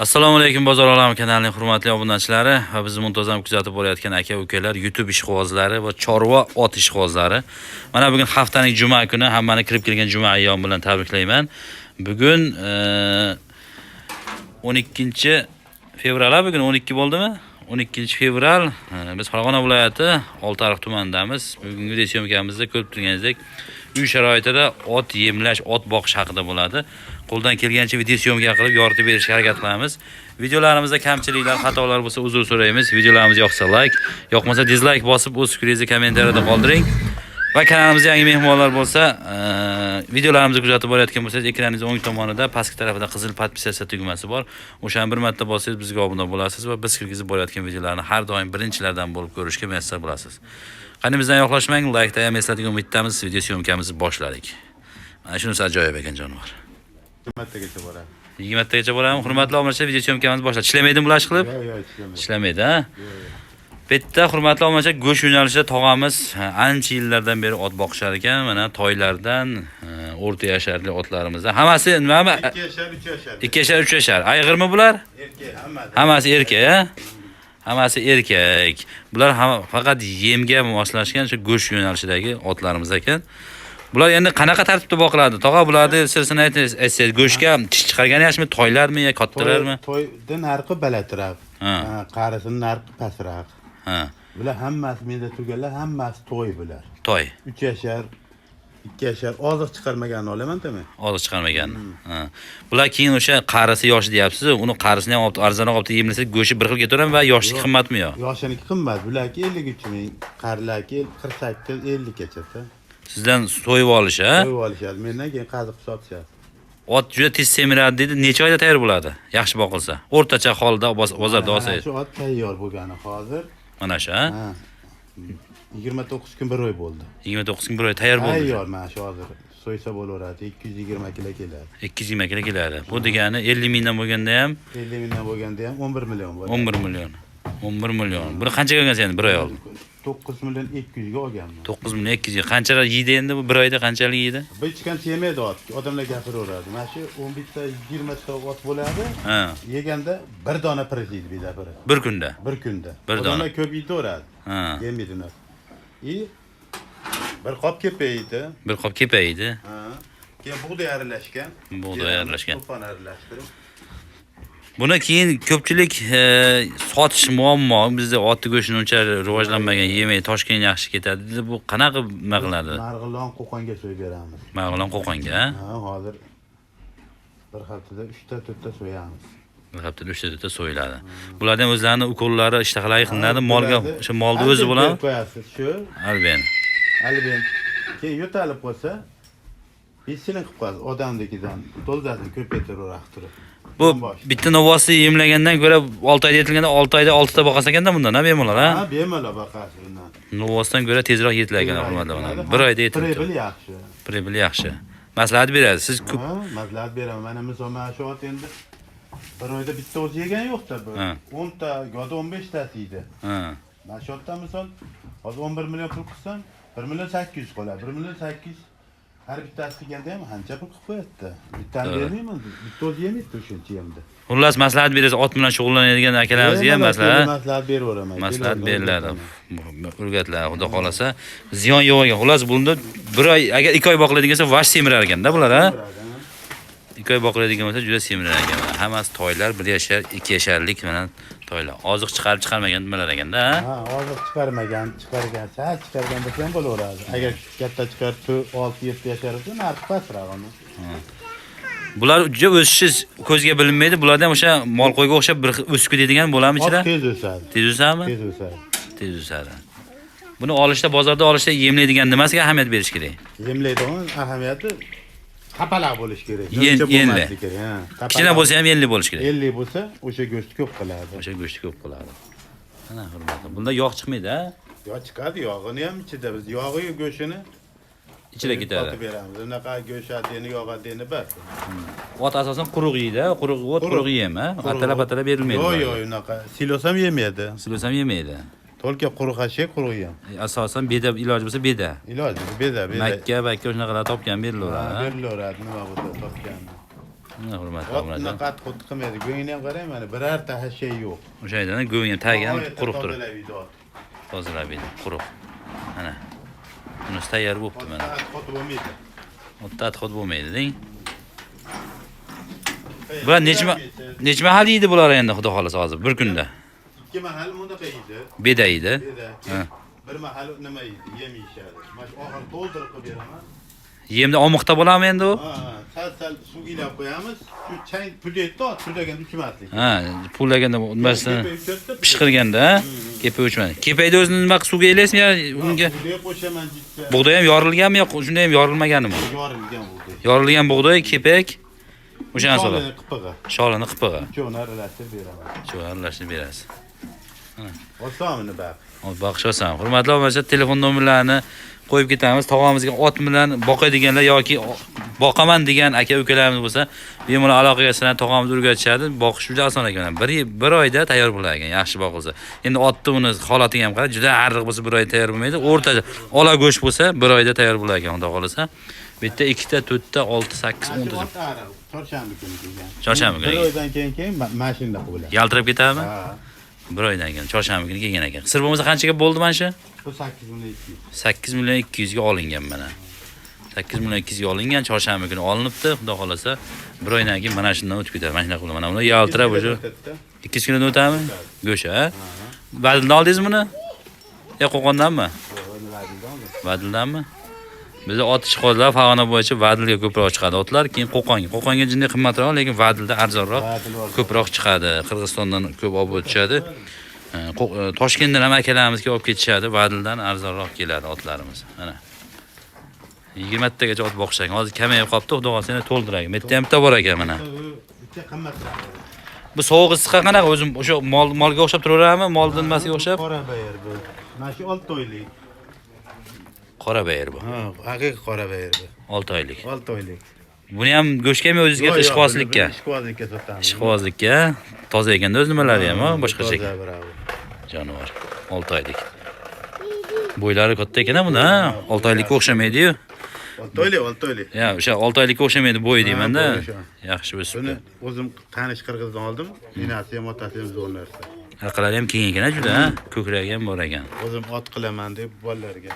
assalomu alaykum bozor olami kanalining hurmatli obunachilari va bizni muntazam kuzatib borayotgan aka ukalar youtube ishqibozlari va chorva ot ishqibozlari. Mana bugun haftaning juma kuni hammani kirib kelgan juma ayyomi bilan tabriklayman. Bugun eh, o'n 12 fevral bugun bugun 12 bo'ldimi? 12 fevral e, biz farg'ona viloyati oltiariq tumanidamiz. Bugungi video syomkamizda ko'rib turganingizdek uy sharoitida ot yemlash ot boqish haqida bo'ladi. Qo'ldan kelgancha video syomka qilib yoritib berishga harakat qilamiz. Videolarimizda kamchiliklar xatolar bo'lsa uzr so'raymiz. Videolarimiz yoqsa layk yoqmasa dizlayk bosib o'z fikringizni kommentariyada qoldiring. Va kanalimizda yangi mehmonlar bo'lsa e, videolarimizni kuzatib borayotgan bo'lsangiz ekraningiz o'ng tomonida pastki tarafida qizil podpisatsiya tugmasi bor. O'shani bir marta bossangiz bizga obuna bo'lasiz va biz kirgizib borayotgan videolarni har doim birinchilardan bo'lib ko'rishga muyassar bo'lasiz. Qani bizdan yoqlashmang laykda ham eslatadigan umiddamiz video syomkamizni boshladik. Mana shunisi ajoyib ekan jonivor. Hikmatdagacha boradi. yigirmatagacha bo'ladimi hurmatli obunachilar video syomkamizni boshladi ishlamaydimi bular ishqilib Yo'q, yo'q, ishlamaydi. ishlamaydi a bu yerda hurmatli obunachilar go'sht yo'nalishida tog'amiz ha, ancha yillardan beri ot boqishar ekan mana toylardan o'rta yasharli otlarimizdan hammasi nimami Ikki yashar, uch yashar. ikki yashar uch yashar. Ayg'irmi bular? Erkak hammasi. hammasi erkak hammasi erkak. Bular faqat yemga moslashgan shu go'sht yo'nalishidagi otlarimiz ekan. Bular endi qanaqa tartibda boqiladi? Tog'a bularni sirsini aytsangiz aytsangiz go'shtga tish chiqargani yaxshimi? Toylarmi yo kattalarmi? To'y, to'yda narxi balandroq. Qarisini narxi pastroq. Ha Bular hammasi menda turganlar hammasi to'y bular. toy 3 yashar, 2 yashar oziq chiqarmaganini olaman-da oziq chiqarmagan ha bular keyin o'sha qarisi yosh deyapsiz uni qarisini ham arzonroq olib yemlasak go'shti bir xil ketaveradimi va yoshligi Yo'q. qimmatmi yo Yoshiniki qimmat. Bularki 53 ming, qarilarki 48 50 gacha. sizdan so'yib olish a To'y olishadi. Mendan keyin qaziq sotishadi. ot juda tez semiradi deydi necha oyda tayyor bo'ladi yaxshi boqilsa o'rtacha holda boz- bozorda olsangiz Shu ot tayyor bo'lgani hozir. Mana shu a Ha. 29 kun bir oy bo'ldi. 29 kun bir oy tayyor bo'ldi Tayyor mana shu hozir. So'ysa bo'laveradi. 220 kilo keladi. 220 kilo keladi bu degani 50 mingdan bo'lganda ham 50 mingdan bo'lganda ham 11 million bo'ladi. 11 million 11 million buni qanchaga olgansiz endi bir oy oldin 9 million 200 ga olganman. 9 million 200 qanchalar yeydi endi bu bir oyda qanchalik yeydi Bir chiqancha yemaydi ot. Odamlar gapiraveradi. Mana shu 11 ta 20 ta ot bo'ladi. ha Yeganda bir dona pirik yeydi bida biri. bir kunda Bir kunda. Bir dona. Odamlar ko'p yeydiveradi. ha Yemaydi ular. И bir qop kepaydi. bir qop kepaydi Ha. Keyin bug'doy aralashgan. Bug'doy aralashgan. To'pon aralashtirib. Buni keyin ko'pchilik e, sotish muammo bizda otni go'shtini uncha rivojlanmagan yemay toshkent yaxshi ketadi. Dedi bu qanaqa nima qiladi Marg'ilon qo'qonga so'yib beramiz. mag'ilon qo'qonga? Ha, hozir bir haftada 3 ta 4 ta so'yamiz. bir haftada uchta to'rtta so'yiladi bulardan o'zlarini ukollari ishtahalari qilinadi molga o'sha molni o'zi bilan qo'yasiz shu. Alben albent keyin yo'talib qolsa besilin qilib qo'yasiz. Odamnikidan dozasini ko'paytiraverib turib bu bitta novvosi yemlagandan ko'ra 6 oyda yetilganda 6 oyda 6 ta boqas ekanda bundan ha bemalol ha? Ha bemalol boqasiz undan novvosdan ko'ra tezroq yetilar ekan hurmatli onalar bir oyda yetilib Prebil yaxshi prebil yaxshi maslahat beradi siz ko'p ha maslahat beraman mana misol mana shu ot endi bir oyda bitta o'zi yegan yo'qda bu. Ha. 10 ta yoki 15 tasi yeydi ha. Mana shu otdan misol hozir 11 million pul qilsam 1 million 800 qoladi 1 million 800 har bittasi qilganda ham ancha pul qilib qo'yadida bittani bermayman. Bitta o'zi yemaydi o'shancha yemda. Xullas maslahat berasiz ot bilan shug'ullanadigan akalarimizga ham maslahat maslahat beraveraman maslahat beriladi. o'rgatiladi xudo xohlasa. Ziyon yo'q ekan. Xullas bunda bir oy agar ikki oy boqiladigan bo'lsa vash semirar ekanda bular ha? Ikki oy boqiladigan bo'lsa juda semirar ekan. Hammasi toylar bir yashar ikki yasharlik mana toylar. Oziq chiqarib chiqarmagan nimalar ekanda ha? Hozir chiqarmagan chiqargan sal chiqargan bo'lsa ham bo'laveradi. Agar katta chiqarib olti yetti yashar bo'lsa narxi pastroq uni. Bular juda o'sishi ko'zga bilinmaydi. Bularda ham o'sha mol qo'yga o'xshab bir o'sib ketadigan bo'ladimi ichida tez o'sadi. Tez o'sadimi tez o'sadi. Tez o'sadi. Buni olishda bozorda olishda yemlaydigan nimasiga ahamiyat berish kerak? Yemlaydigan ahamiyati tapalaq bo'lishi kerak yenli. ha. Kichkina bo'lsa ham elli bo'lishi kerak ellik bo'lsa o'sha go'sht ko'p qiladi o'sha go'shti ko'p qiladi mana hurmatli bunda yog' chiqmaydi a yo chiqadi yog'ini ham ichida biz? Yog'i go'shtini ichida sotib ketadi beramiz unaqa go'sht addini yog' addini bir ot asosan quruq yeydi quruq ot Quruq. yem a atalab atalab berilmaydi yo'q yo'q unaqa silos ham yemaydi silos ham yemaydi Tolke quruqa şey quruqyam. Asosan beda iloji bo'lsa beda. Iloji beda beda. Makka bakka shunaqa topgan berilaveradi. Berilaveradi nima bo'lsa topgan. Nima hurmat qilamiz. Ot qat qut qilmaydi. Go'ngini ham qarang mana birorta şey yo'q. O'sha yerdan go'ngini tagidan quruq turadi. Tozalab edi quruq. Mana. Buni tayyor bo'libdi mana. Qot bo'lmaydi. Otda qot bo'lmaydi deng. Bular necha necha mahal yeydi bular endi xudo xolasa hozir bir kunda ikki mahal bunaqa yeydi Beda yeydi. Dedi, Ha. bir mahal nima yeydi yem yeyishadi mana shu oxiri to'ldirib qilib beraman Yemda omoqda bo'ladimi endi u? Ha, sal sal suv ilab qo'yamiz shu chang pudaydi ot pudaganda uchmaslik Ha, pullaganda nimasini pishqirganda, kepa o'chmadi. Kepayda o'zini nima suvga elasizmi yo unga qo'shaman jitsa bug'doy ham yorilganmi yo shunday ham yorilmaganmi? yorilgan bug'doy Yorilgan bug'doy, kepak o'sha narsalar. Sholini qipig'i Sholini qipig'i. uchovini aralashtirib beraman aralashtirib berasiz. Baq Hop, Baxshosan. Hurmatli obunachilar, telefon nomerlarini qo'yib ketamiz. Tog'amizga ot bilan boqadiganlar yoki boqaman degan aka ukalarimiz bo'lsa, bemalol aloqaga sizlar tog'amiz o'rgatishadi. Boqish juda oson ekan. Bir bir oyda tayyor bo'lar ekan, yaxshi boqilsa. Endi otni uni holatiga ham qarab, juda arriq bo'lsa bir oyda tayyor bo'lmaydi. O'rtacha ola go'sht bo'lsa bir oyda tayyor bo'lar ekan, xudo xolasa. Bitta, ikkita, to'rtta, olti, sakkiz, o'nta. chorshanba kuni kelgan Chorshanba kuni bir oydan keyin keyin ma- mashinada bo'ladi Yaltirab ketadimi? ha Bir oydan keyin chorshanba kuni kelgan ekan. Sir bo'lmasa qanchaga bo'ldi mana shu? bu sakkiz million ikki yuz 8 million 200 ga olingan mana. 8 million 200 ga olingan chorshanba kuni olinibdi. Xudo xolasa bir oydan keyin mana shundan o'tib ketadi. Mana shunaqa. Mana buni yaltirab o'sha o'tadida. 200 kundan o'tadimi? Go'sht, ha? Vadildan oldingizmi buni? Yo, Qo'qondanmi? Buni Bizda ot ishqozlar Farg'ona bo'yicha Vadilga ko'proq chiqadi otlar, keyin Qo'qonga. Qo'qonga jinday qimmatroq, lekin Vadilda arzonroq ko'proq chiqadi. Qirg'izistondan ko'p olib o'tishadi. E, Toshkentdan ham akalarimizga olib ketishadi. Vadildan arzonroq keladi otlarimiz. Mana. 20 tagacha ot boqishgan. Hozir kamayib qolibdi, xudo xohlasa yana to'ldiraylik. Bu yerda ham bitta bor ekan mana. Bitta qimmatroq. Bu sovuq issiqqa qanaqa o'zim o'sha mol molga o'xshab turaveradimi? Moldan nimasiga o'xshab? Qora bayir bu. Mana shu 6 oylik. Qora bayir bu. Ha, haqiqiy qora bayir bu. 6 oylik. 6 oylik. Buni ham go'shtgami o'zizga ishqibozlikka? Ishqibozlikka sotamiz. Ishqibozlikka toza ekanda o'z nimalari ham, ha, boshqacha. Toza, bravo. Jonivor. 6 oylik. Bo'ylari katta ekan buni, ha? 6 oylikka o'xshamaydi-yu. 6 oylik, 6 oylik. Ya, o'sha 6 oylikka o'xshamaydi bo'yi deyman-da. Yaxshi Buni o'sibdi. o'zim tanish qirg'izdan oldim. Inasi ham otasi ham zo'r narsa. Aqlari ham keng ekan juda, ha? Ko'kragi ham bor ekan. O'zim ot qilaman deb bolalarga.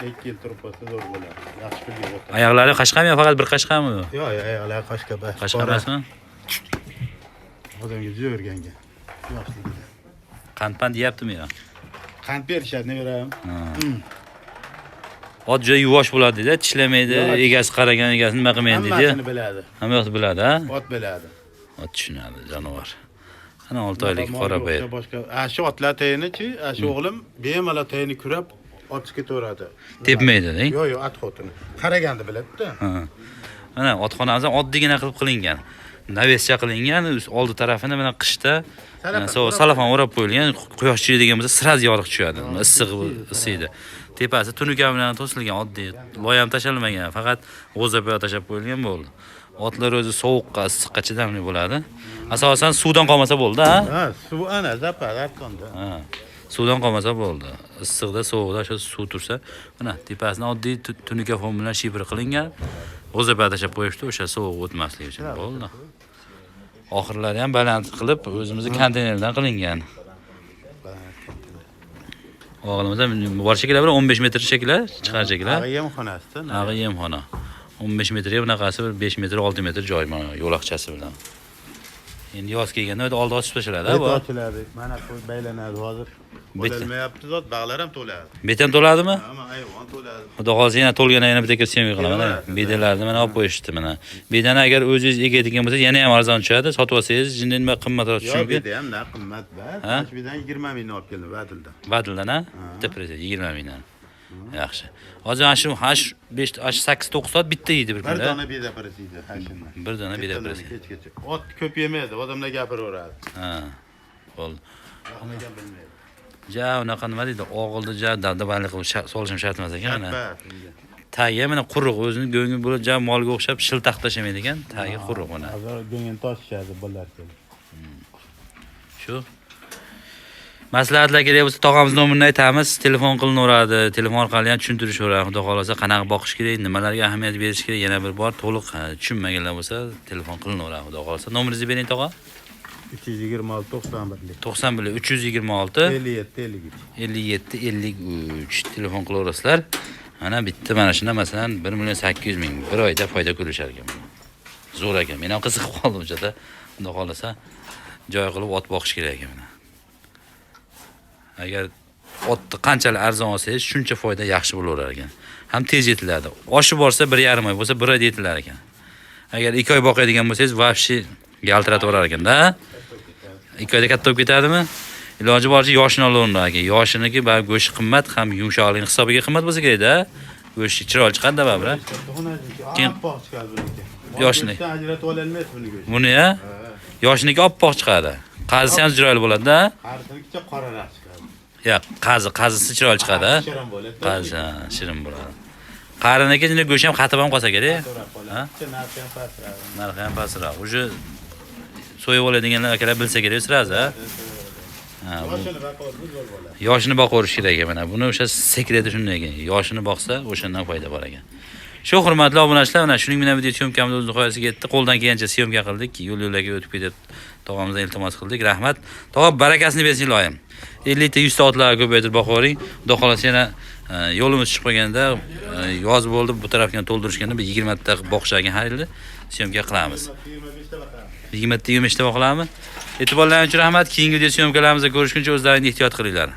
2 yil turib qolsa zo'r bo'ladi. Yaxshi pulga o'tadi. Oyoqlari qashqami yo faqat bir qashqami? u? Yo'q, oyoqlar qashqa bas. Qashqa emasmi? Odamga juda o'rgangan. Yoshligida. Qand-pand deyaptimi yo? Qand berishadi, ne beraman? Ot juda yuvosh bo'ladi dedi, tishlamaydi, Yo'q. egasi qaragan egasi nima qilmaydi dedi. Hammasini biladi. Hamma biladi, ha? Ot biladi. Ot tushunadi, jonivor. Ana 6 oylik qora bayir. Boshqa, a shu otlar tayinichi, a shu o'g'lim bemalol tayini kurab otib ketaveradi. Tepmaydi, deng. Yo'q, yo'q, at xotini. Qaraganda biladi-da. Mana otxonamiz ham oddiygina qilib qilingan. Navescha qilingan, oldi tarafini mana qishda salafon o'rab qo'yilgan. Quyosh chiyadigan bo'lsa, sraz yoriq tushadi. Issiq isiydi. Tepasi tunuka bilan to'silgan oddiy. Loy ham tashalmagan, faqat g'o'zapoya tashab qo'yilgan bo'ldi. Otlar o'zi sovuqqa, issiqqa chidamli bo'ladi. Asosan suvdan qolmasa bo'ldi, ha? Suv ana zapar arqonda. Ha. Suvdan qolmasa bo'ldi. Issiqda, sovuqda shu suv tursa, mana tepasini oddiy tu- tunuka fon bilan shibr qilingan. G'o'zapoya tashab qo'yishdi, o'sha sovuq o'tmasligi uchun bo'ldi. Oxirlari ham baland qilib, o'zimizni konteynerdan qilingan. O'g'limizda bor shekillar bir 15 metr shekillar, chiqar shekillar. Ag'iyam xonasida. Nag'i yemxona. 15 metrga bunaqasi bir 5 metr, 6 metr joy mana yo'laqchasi bilan. Endi yoz kelganda oldi ochib tashiladi, ha bu. ochiladi. Mana qo'y baylanadi hozir. Bitta. Bo'lmayapti zot, bag'lar ham to'ladi. Beton to'ladimi? Hamma ayvon to'ladi. Xudo xohlasa yana to'lganda yana bitta syomka qilaman. Bedalar. Bedalarni mana olib qo'yishdi mana. Bedani agar o'zingiz egadigan bo'lsa, yana ham arzon tushadi. Sotib olsangiz, jindan nima qimmatroq Yo'q, chunki bu ham na qimmat bas. Ha? Mana shu bilan 20 ming olib keldim Vadildan. Vadildan ha? Bitta prezent 20 mingdan. Yaxshi. Hozir ana shu 8 5 8 9 soat bitta yeydi bir Bir kunda. dona beda prezidi hashimdan. Bir dona beda prezidi. Kechgacha. Ot ko'p yemaydi, odamlar gapiraveradi. Ha. Bo'ldi. Bilmaydi. Ja, unaqa nima deydi? Og'ilda ja dabdabali qilib solishim shart emas ekan mana. Tagi mana quruq, o'zini go'ngi bo'lib ja molga o'xshab shiltaq tashlamaydi ekan. Tagi quruq mana. Go'ngini toshishadi bolalar kelib. Shu. Maslahatlar kerak bo'lsa tog'amiz nomerini aytamiz. Telefon qilinaveradi telefon orqali ham tushuntirishaveradi xudo xohlasa qanaqa boqish kerak nimalarga ahamiyat berish kerak yana bir bor to'liq tushunmaganlar bo'lsa telefon qilinaveradi xudo xohlasa. Nomeringizni bering tog'a. Uch yuz yigirma olti to'qson birlik to'qson bir uch yuz yigirma olti. ellik yetti ellik uch. ellik yetti ellik uch. Telefon qilaverasizlar. Mana bitta mana shunda masalan bir million sakkiz yuz ming. Bir oyda foyda ko'rishar ekan. Zo'r ekan. Men ham qiziqib qoldim o'shada xudo xohlasa joy qilib ot boqish kerak ekan agar otni qanchalik arzon olsangiz shuncha foyda yaxshi bo'laverar ekan. Ham tez yetiladi oshib borsa bir yarim oy bo'lsa bir oyda yetilar ekan. Agar ikki oy boqadigan bo'lsangiz вообще yaltiratib yuborar ekanda ikki oyda katta bo'lib ketadimi? Iloji boricha yoshini olaveringlar aka. Yoshiniki baribir go'shti qimmat ham yumshoqligi hisobiga qimmat bo'lsa kerakda. Go'shti chiroyli chiqadida baribir a? Keyin- Yoshini. Ajratib ololmaysiz buni go'sht buni yoshiniki oppoq chiqadi. Qazisi ham chiroyli bo'ladi-da. qarisinikicha qoraroq chiqadi yo qazi qazisi chiroyli chiqadi shirin bo'ladi qazi ha, shirin bo'ladi. Qariniki endi go'shti ham qatib ham qolsa kerak. Narxi ham pastroq. narxi ham pastroq. Уже so'yib oladiganlar akalar bilsa kerak sразу a? yoshini boqaverish kerak ekan mana. Buni o'sha sekreti shunday ekan. Yoshini boqsa o'shandan foyda bor ekan shu hurmatli obunachilar mana shuning bilan video syomkamiz o'z nihoyasiga yetdi. Qo'ldan kelgancha syomka qildik yo'l yo'llarga o'tib ketib tog'amizdan iltimos qildik. Rahmat. Tog'a barakasini bersin iloyim. Ellikta yuzta otlarni ko'paytirib boqavering xudo xohlasa yana e, yo'limiz chiqib qolganda e, yoz bo'ldi bu tarafga to'ldirishganda bir yigirmata boqishlarga har yili syomka qilamiz. 25 ta yigirmata yigirma uchta boqilamizmi e'tiborlaringiz uchun rahmat. Keyingi video syomkalarimizda ko'rishguncha o'zlaringizni ehtiyot qilinglar.